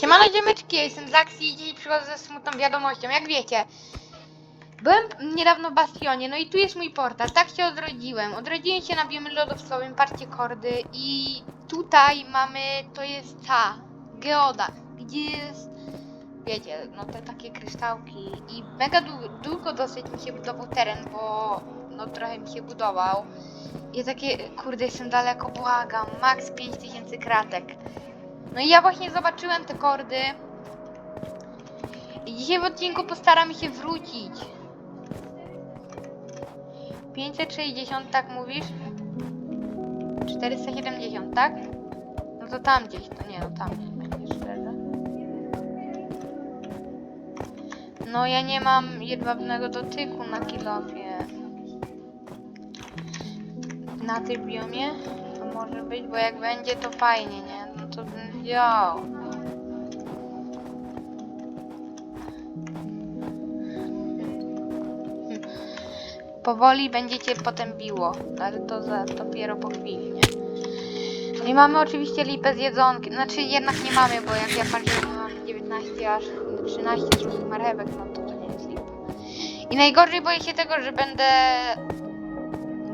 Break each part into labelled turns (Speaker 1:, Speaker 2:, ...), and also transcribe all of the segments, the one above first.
Speaker 1: Siemano ziemeczki, ja jestem z akcji i dzisiaj przychodzę ze smutną wiadomością. Jak wiecie, byłem niedawno w Bastionie, no i tu jest mój portal. Tak się odrodziłem. Odrodziłem się na biomie lodowcowym, patrzcie kordy i tutaj mamy, to jest ta geoda, gdzie jest, wiecie, no te takie kryształki i mega długo, długo dosyć mi się budował teren, bo no trochę mi się budował. I takie, kurde, jestem daleko, błagam, max 5000 kratek. No i ja właśnie zobaczyłem te kordy. I dzisiaj w odcinku postaram się wrócić. 560, tak mówisz? 470, tak? No to tam gdzieś, to nie, no tam gdzieś będzie. No ja nie mam jedwabnego dotyku na kilofie. Na tym biomie? To może być, bo jak będzie to fajnie, nie? Powoli będziecie potem biło, ale to za, dopiero po chwili, nie? I mamy oczywiście lipę z jedzonkiem, znaczy jednak nie mamy, bo jak ja patrzę, to mamy 19 aż 13 sztuk marchewek, no to to nie jest lipa. I najgorzej boję się tego, że będę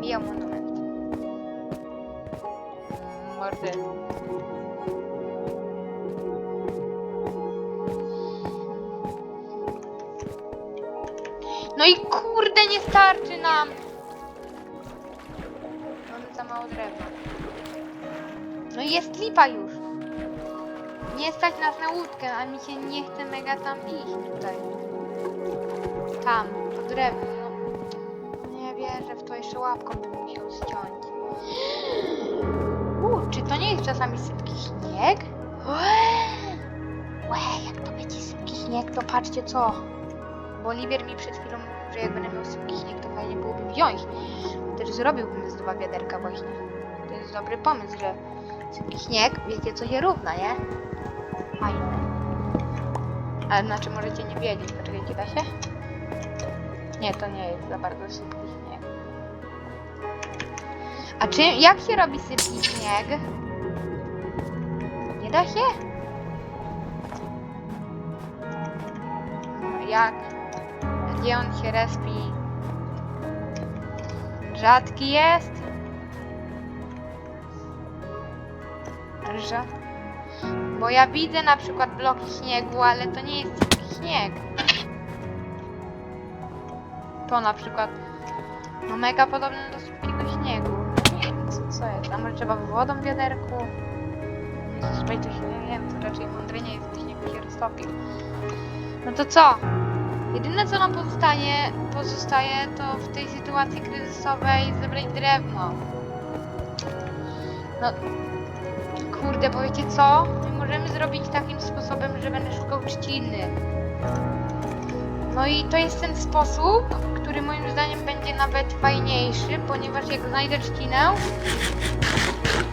Speaker 1: mijał monument. Mordy. No i kurde, nie starczy nam! Mamy za mało drewna. No i jest lipa już. Nie stać nas na łódkę, a mi się nie chce mega tam iść tutaj. Tam, po drewno. No. Nie wierzę w to, jeszcze łapką bym musiał zdjąć. U, czy to nie jest czasami sypki śnieg? Łe, jak to będzie sypki śnieg, to patrzcie co. Bo Oliwier mi przed chwilą mówił, że jak będę miał śnieg, to fajnie byłoby wziąć. Też zrobiłbym z dwa wiaderka właśnie. To jest dobry pomysł, że śnieg, wiecie co się równa, nie? Fajne. Ale znaczy możecie nie wiedzieć, poczekajcie, da się? Nie, to nie jest za bardzo sypki śnieg. A czy jak się robi sypki śnieg? Nie da się? No jak? Gdzie on się respi? Rzadki jest? Rzad... Bo ja widzę na przykład bloki śniegu, ale to nie jest śnieg. To na przykład no mega podobne do sypkiego śniegu. Nie wiem co, co jest. A może trzeba wodą w wiaderku? Zazwyczaj to się nie wiem, to raczej mądry nie jest, bo śniegu się roztopi. No to co? Jedyne co nam pozostanie, pozostaje to w tej sytuacji kryzysowej zebrać drewno. No kurde, bo wiecie co? My możemy zrobić takim sposobem, że będę szukał trzciny. No i to jest ten sposób, który moim zdaniem będzie nawet fajniejszy, ponieważ jak znajdę trzcinę,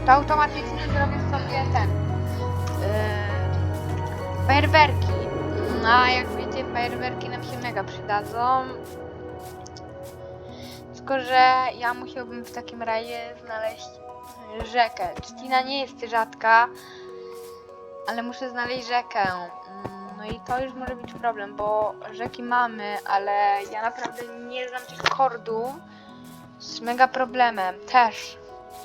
Speaker 1: to automatycznie zrobię sobie ten yy. No a jak wiecie, fajerwerki nam się mega przydadzą. Tylko, że ja musiałbym w takim razie znaleźć rzekę. Trzcina nie jest rzadka, ale muszę znaleźć rzekę. Mm, No i to już może być problem, bo rzeki mamy, ale ja naprawdę nie znam tych kordów. Z mega problemem. Też.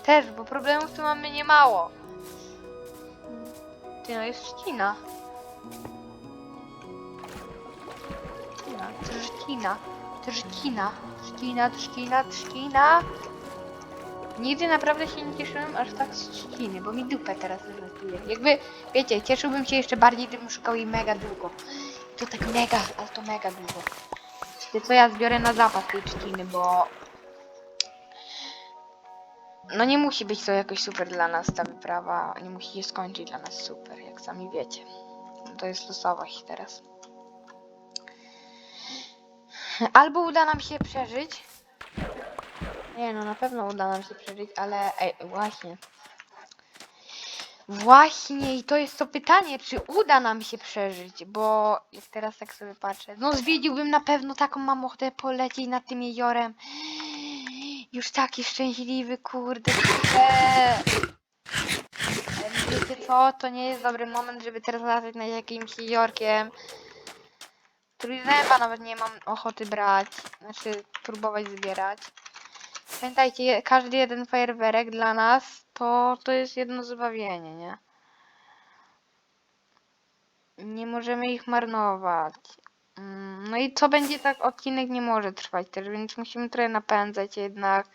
Speaker 1: Też, bo problemów tu mamy niemało. Ty, no jest trzcina. Trzcina, trzcina, trzcina, trzcina, trzcina. Nigdy naprawdę się nie cieszyłem aż tak z trzciny, bo mi dupę teraz zlatuje. Jakby, wiecie, cieszyłbym się jeszcze bardziej, gdybym szukał jej mega długo. To tak mega, ale to mega długo. Wiecie co, ja zbiorę na zapas tej trzciny, bo... No nie musi być to jakoś super dla nas ta wyprawa, nie musi się skończyć dla nas super, jak sami wiecie. To jest losowość teraz. Albo uda nam się przeżyć, nie no, na pewno uda nam się przeżyć, ale ej, właśnie. Właśnie i to jest to pytanie, czy uda nam się przeżyć, bo jak teraz tak sobie patrzę, no zwiedziłbym na pewno taką mam ochotę polecieć nad tym jeziorem. Już taki szczęśliwy, kurde. Ale wiecie co, to nie jest dobry moment, żeby teraz latać nad jakimś jeziorkiem. Trójzęba nawet nie mam ochoty brać, znaczy próbować zbierać. Pamiętajcie, każdy jeden fajerwerek dla nas to, to jest jedno zbawienie, nie? Nie możemy ich marnować. Mm, No i co będzie tak, odcinek nie może trwać też, więc musimy trochę napędzać jednak.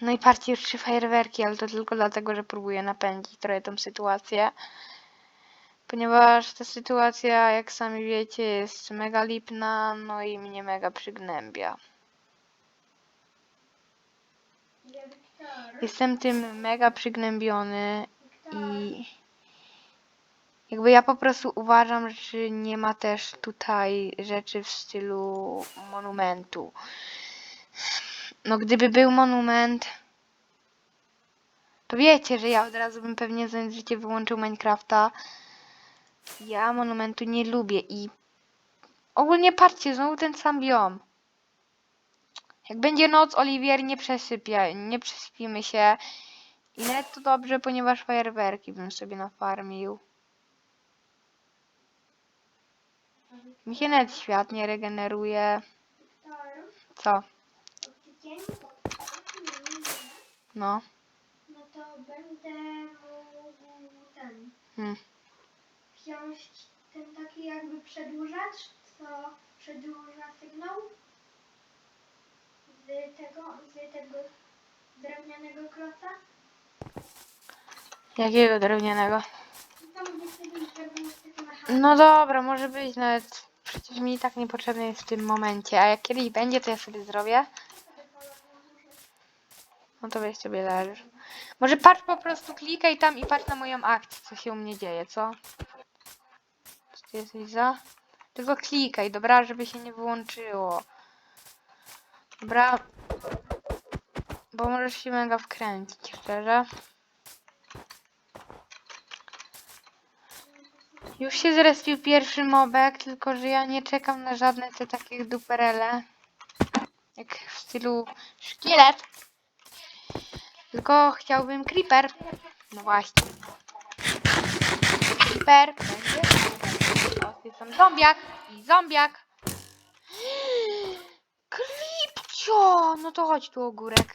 Speaker 1: No i patrzcie, już trzy fajerwerki, ale to tylko dlatego, że próbuję napędzić trochę tą sytuację. Ponieważ ta sytuacja, jak sami wiecie, jest mega lipna, no i mnie mega przygnębia. Jestem tym mega przygnębiony i jakby ja po prostu uważam, że nie ma też tutaj rzeczy w stylu monumentu. No gdyby był monument, to wiecie, że ja od razu bym pewnie za życie wyłączył Minecrafta. Ja monumentu nie lubię i ogólnie patrzcie, znowu ten sam biom. Jak będzie noc, Oliwier, nie przesypia, nie przesypimy się. I nawet to dobrze, ponieważ fajerwerki bym sobie nafarmił. Mi się nawet świat nie regeneruje. Co? No.
Speaker 2: no to będę mógł ten
Speaker 1: Hmm.
Speaker 2: Wziąć ten taki jakby przedłużacz, co przedłuża sygnał z tego, z tego drewnianego kloca.
Speaker 1: Jakiego drewnianego? No dobra, może być nawet. Przecież mi i tak niepotrzebny jest w tym momencie. A jak kiedyś będzie, to ja sobie zrobię. No to weź sobie leżysz. Może patrz po prostu, klikaj tam i patrz na moją akcję, co się u mnie dzieje, co? Ty jesteś za? Tylko klikaj, dobra, żeby się nie wyłączyło. Dobra. Bo możesz się mega wkręcić, szczerze. Już się zrespił pierwszy mobek, tylko że ja nie czekam na żadne te takie duperele. Jak w stylu szkielet. Tylko chciałbym creeper. No właśnie. Creeper. Tam zombiak. I zombiak. Klipcio! No to chodź tu ogórek.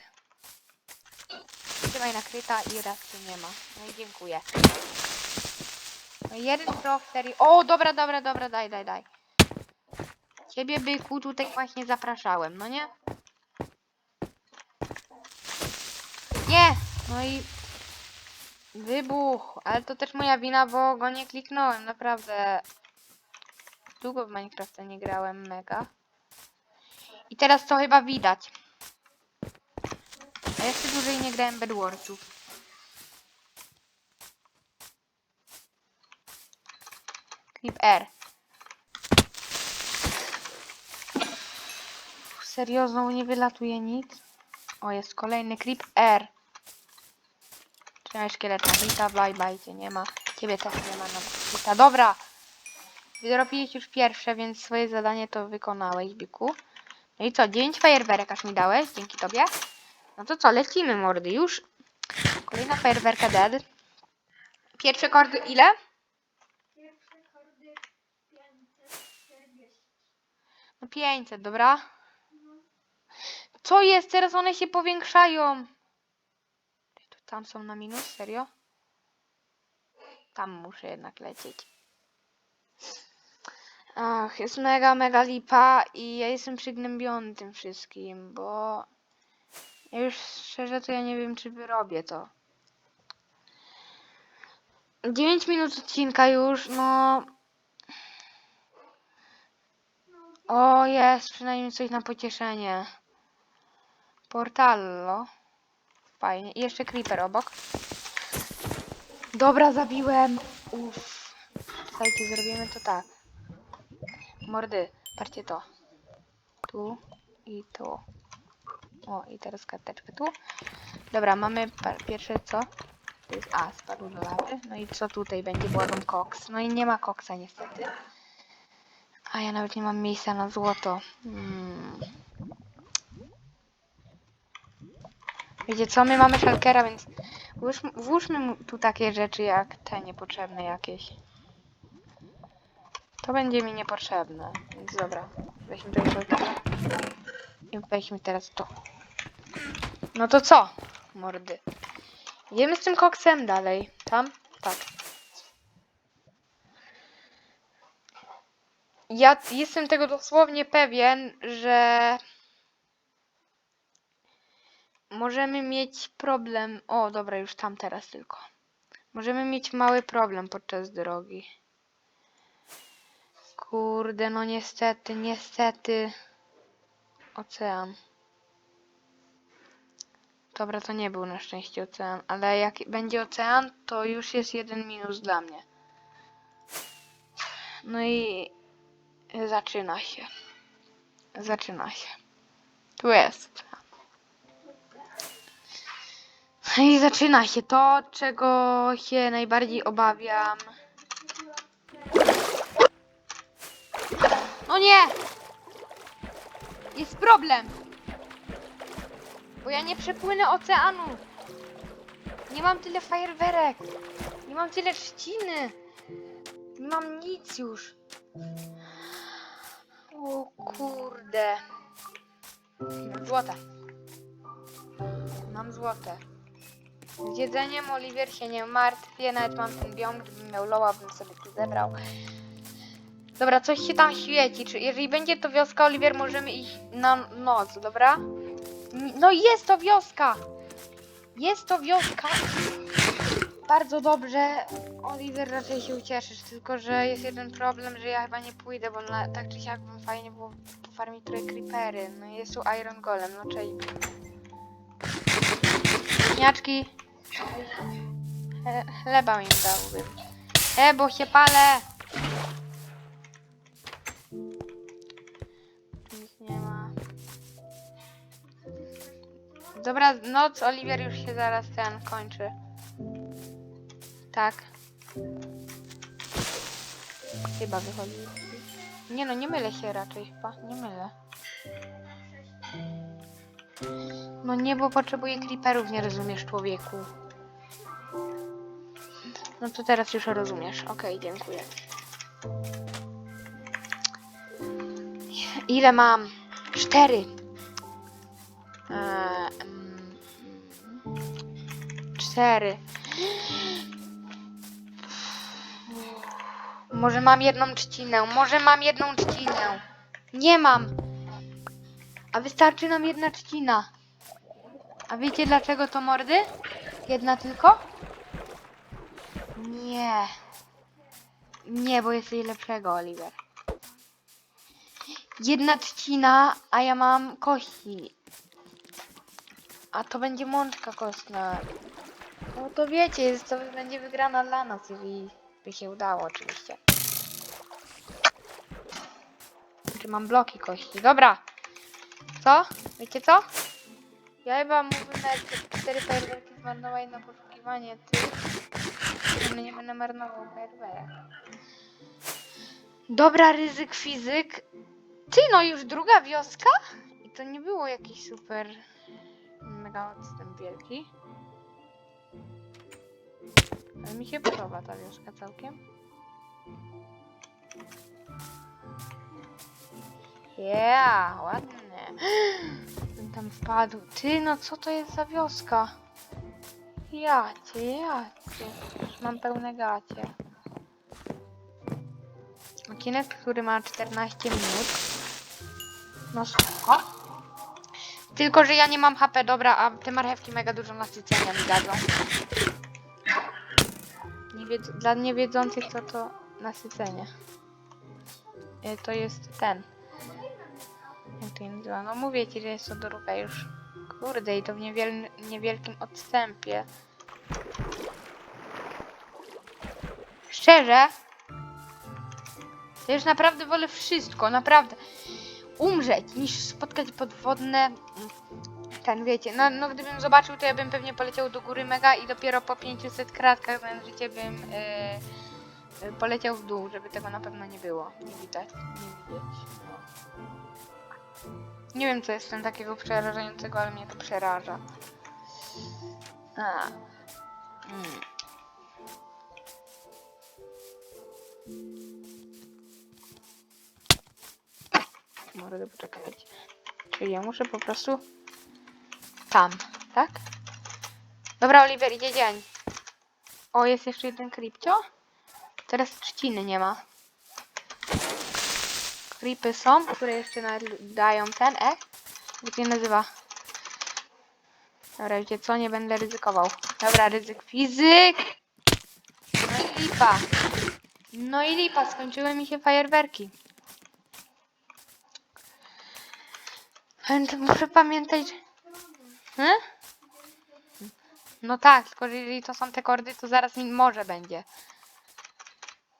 Speaker 1: Trzymaj nakryta i raz tu nie ma. No i dziękuję. No jeden proch serii. O, dobra, dobra, dobra, daj, daj, daj. Ciebie byku tutaj właśnie zapraszałem, no nie? Nie! No i wybuch, ale to też moja wina, bo go nie kliknąłem, naprawdę. Długo w Minecrafta nie grałem, mega. I teraz to chyba widać. A jeszcze dłużej nie grałem Bedwarsów. Clip R. Serio, znowu nie wylatuje nic? O, jest kolejny clip R. Trzymaj szkielet na hita, bye bye, cię nie ma. Ciebie też nie ma na hita. Dobra! Wyrobiłeś już pierwsze, więc swoje zadanie to wykonałeś, Biku. No i co, 9 fajerwerek aż mi dałeś, dzięki tobie. No to co, lecimy mordy już. Kolejna fajerwerka dead. Pierwsze kordy ile?
Speaker 2: Pierwsze kordy 540.
Speaker 1: No 500, dobra. Co jest? Teraz one się powiększają. Tam są na minus, serio? Tam muszę jednak lecieć. Ach, jest mega, mega lipa i ja jestem przygnębiony tym wszystkim, bo już szczerze to ja nie wiem, czy wyrobię to. 9 minut odcinka już, no... O, jest przynajmniej coś na pocieszenie. Portallo. Fajnie. I jeszcze creeper obok. Dobra, zabiłem. Uff. Słuchajcie, zrobimy to tak. Mordy, patrzcie to. Tu i tu. O, i teraz karteczkę tu. Dobra, mamy pierwsze co? To jest A, spadł do lawy. No i co tutaj będzie? Błagam koks. No i nie ma koksa niestety. A ja nawet nie mam miejsca na złoto. Hmm. Wiecie co, my mamy szalkera, więc włóżmy, włóżmy tu takie rzeczy jak te niepotrzebne jakieś. To będzie mi niepotrzebne, więc dobra. Weźmy szalkera. I weźmy teraz to. No to co, mordy? Idziemy z tym koksem dalej. Tam? Tak. Ja jestem tego dosłownie pewien, że możemy mieć problem. O, dobra, już tam teraz tylko. Możemy mieć mały problem podczas drogi. Kurde, no niestety, niestety. Ocean. Dobra, to nie był na szczęście ocean, ale jak będzie ocean, to już jest jeden minus dla mnie. No i zaczyna się. Zaczyna się. Tu jest. No I zaczyna się to, czego się najbardziej obawiam. No nie! Jest problem! Bo ja nie przepłynę oceanu. Nie mam tyle fajerwerek. Nie mam tyle trzciny. Nie mam nic już. O kurde. Mam złote. Mam złote. Z jedzeniem Oliwier się nie martwię, nawet mam ten biom, gdybym miał loła, bym sobie tu zebrał. Dobra, coś się tam świeci. Czy jeżeli będzie to wioska, Oliwier, możemy iść na noc, dobra? No jest to wioska! Jest to wioska! Bardzo dobrze. Oliver raczej się ucieszysz, tylko że jest jeden problem, że ja chyba nie pójdę, bo na, tak czy siak bym fajnie było pofarmić trochę creepery. No jest tu Iron Golem, no czyli... Śniaczki. He, chleba mi dałbym. E, bo się palę! Nic nie ma. Dobra, noc, Oliwier już się zaraz ten kończy. Tak. Chyba wychodzi. Nie no, nie mylę się raczej chyba, nie mylę. No nie, bo potrzebuję creeperów, nie rozumiesz człowieku. No to teraz już rozumiesz. Okej, dziękuję. Ile mam? Cztery. Eee, mm, cztery. Może mam jedną trzcinę, może mam jedną trzcinę. Nie mam. A wystarczy nam jedna trzcina. A wiecie dlaczego to mordy? Jedna tylko? Nie. Nie, bo jest coś lepszego, Oliver. Jedna trzcina, a ja mam kości. A to będzie mączka kostna. No to wiecie, jest, to będzie wygrana dla nas, jeżeli by się udało oczywiście. Czy mam bloki kości? Dobra. Co? Wiecie co? Ja chyba nawet te cztery fajerwerki zmarnować na poszukiwanie tych. Nie będę marnował fajerwerek. Dobra, ryzyk fizyk. Ty, no już druga wioska? I to nie było jakiś super mega odstęp wielki. Ale mi się podoba ta wioska całkiem. Yeah, ładnie. Bym tam wpadł. Ty, no co to jest za wioska? Jacie, jacie. Już mam pełne gacie. Odcinek, który ma 14 minut. Spoko. Tylko, że ja nie mam HP, dobra, a te marchewki mega dużo nasycenia mi dadzą. Nie wiedz dla niewiedzących to to nasycenie. E, To jest ten. Jak to nazywa? No mówię ci, że jest to druga już. Kurde, i to w niewiel niewielkim odstępie. Szczerze, to już naprawdę wolę wszystko, naprawdę. Umrzeć, niż spotkać podwodne... Ten, wiecie, no, no gdybym zobaczył, to ja bym pewnie poleciał do góry mega i dopiero po 500 kratkach na życie bym yy, yy, poleciał w dół, żeby tego na pewno nie było. Nie widać, nie widzieć. No. Nie wiem, co jest w tym takiego przerażającego, ale mnie to przeraża. A. Mm. Mogę poczekać. Czyli ja muszę po prostu tam, tak? Dobra, Oliver, idzie dzień. O, jest jeszcze jeden kripcio. Teraz trzciny nie ma. Creepy są, które jeszcze dają ten, e? Jak się nazywa? Dobra, wiecie co? Nie będę ryzykował. Dobra, ryzyk fizyk. No i lipa. No i lipa, skończyły mi się fajerwerki. Pamiętam, muszę pamiętać. Hmm? No tak, tylko że jeżeli to są te kordy, to zaraz mi może będzie.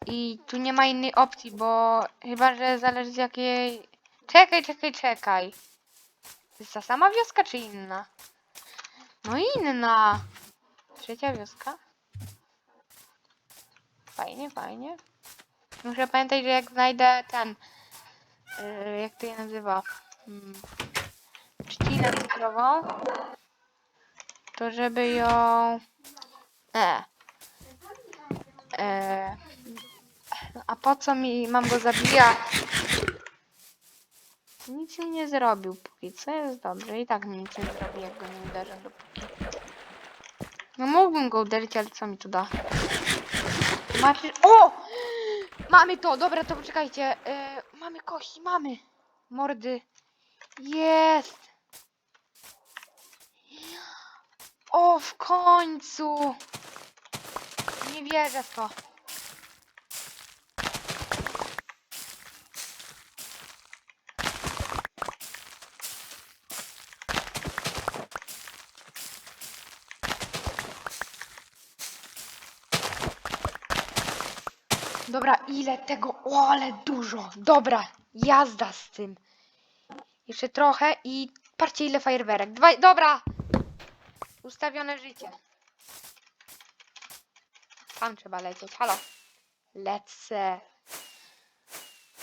Speaker 1: I tu nie ma innej opcji, bo chyba, że zależy z jakiej... Czekaj, czekaj, czekaj. To jest ta sama wioska, czy inna? No inna. Trzecia wioska. Fajnie, fajnie. Muszę pamiętać, że jak znajdę ten... Yy, jak to się nazywa? Hmm. Trzcinę cyfrową. To żeby ją... E. E. A po co mi mam go zabijać? Nic mi nie zrobił póki co jest dobrze. I tak mi nic nie zrobi, jak go nie uderzę dopóki. No mógłbym go uderzyć, ale co mi to da? Macie... O! Mamy to! Dobra, to poczekajcie. E, mamy kości, mamy! Mordy. Jest! O, w końcu! Nie wierzę w to. Dobra, ile tego? O, ale dużo. Dobra, jazda z tym. Jeszcze trochę i patrzcie ile fajerwerek. Dwa, dobra. Ustawione życie. Tam trzeba lecieć. Halo. Lecę.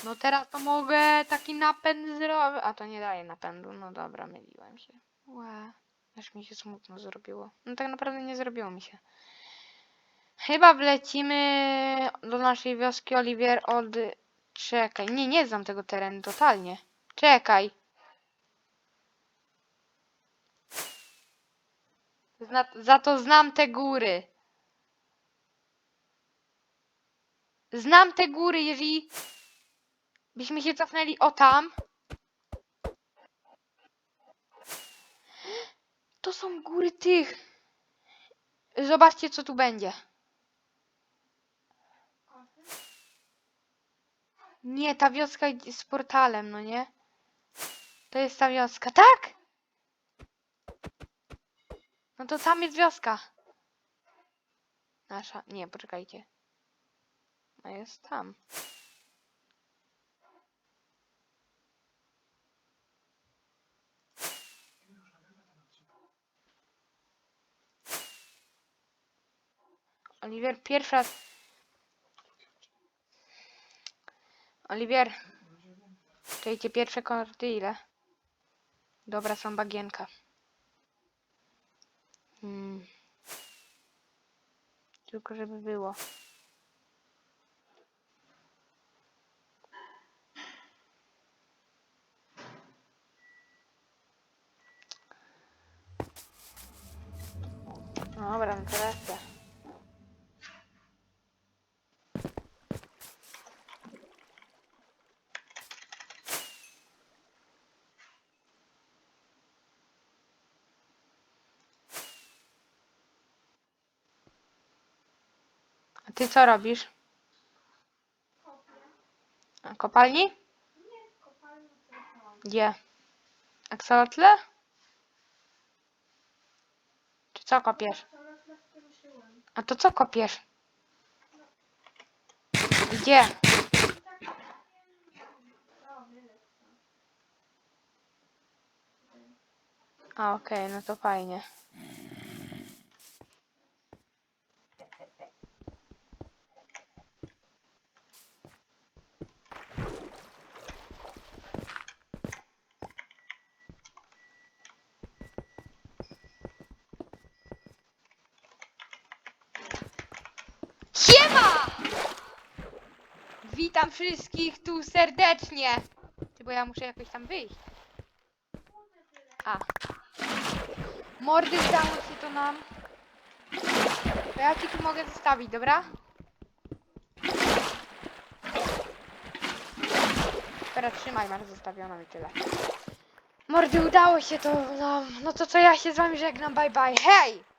Speaker 1: No teraz to mogę taki napęd zrobić. A to nie daje napędu. No dobra, myliłem się. Łe. Aż mi się smutno zrobiło. No tak naprawdę nie zrobiło mi się. Chyba wlecimy do naszej wioski Oliwier od... Czekaj, nie, nie znam tego terenu totalnie. Czekaj. Zna, za to znam te góry. Znam te góry, jeżeli byśmy się cofnęli o tam. To są góry tych. Zobaczcie, co tu będzie. Nie, ta wioska z portalem, no nie? To jest ta wioska, tak? No to tam jest wioska. Nasza. Nie, poczekajcie. No jest tam. Oliwier, pierwszy raz. Oliwier. Czekajcie, pierwsze korty ile? Dobra, są bagienka. Hmm. Tylko żeby było. Dobra, no lecę. A ty co robisz? A kopalni? Gdzie? Axolotle? Czy co kopiesz?
Speaker 2: To na tle skruszyłem.
Speaker 1: A to co kopiesz? Gdzie? A okej, no to fajnie. Witam wszystkich tu serdecznie. Ty, bo ja muszę jakoś tam wyjść. A. Mordy udało się to nam. To ja ci tu mogę zostawić, dobra? Teraz trzymaj, masz zostawioną i tyle. Mordy, udało się to nam. No to co ja się z wami żegnam, bye bye. Hej!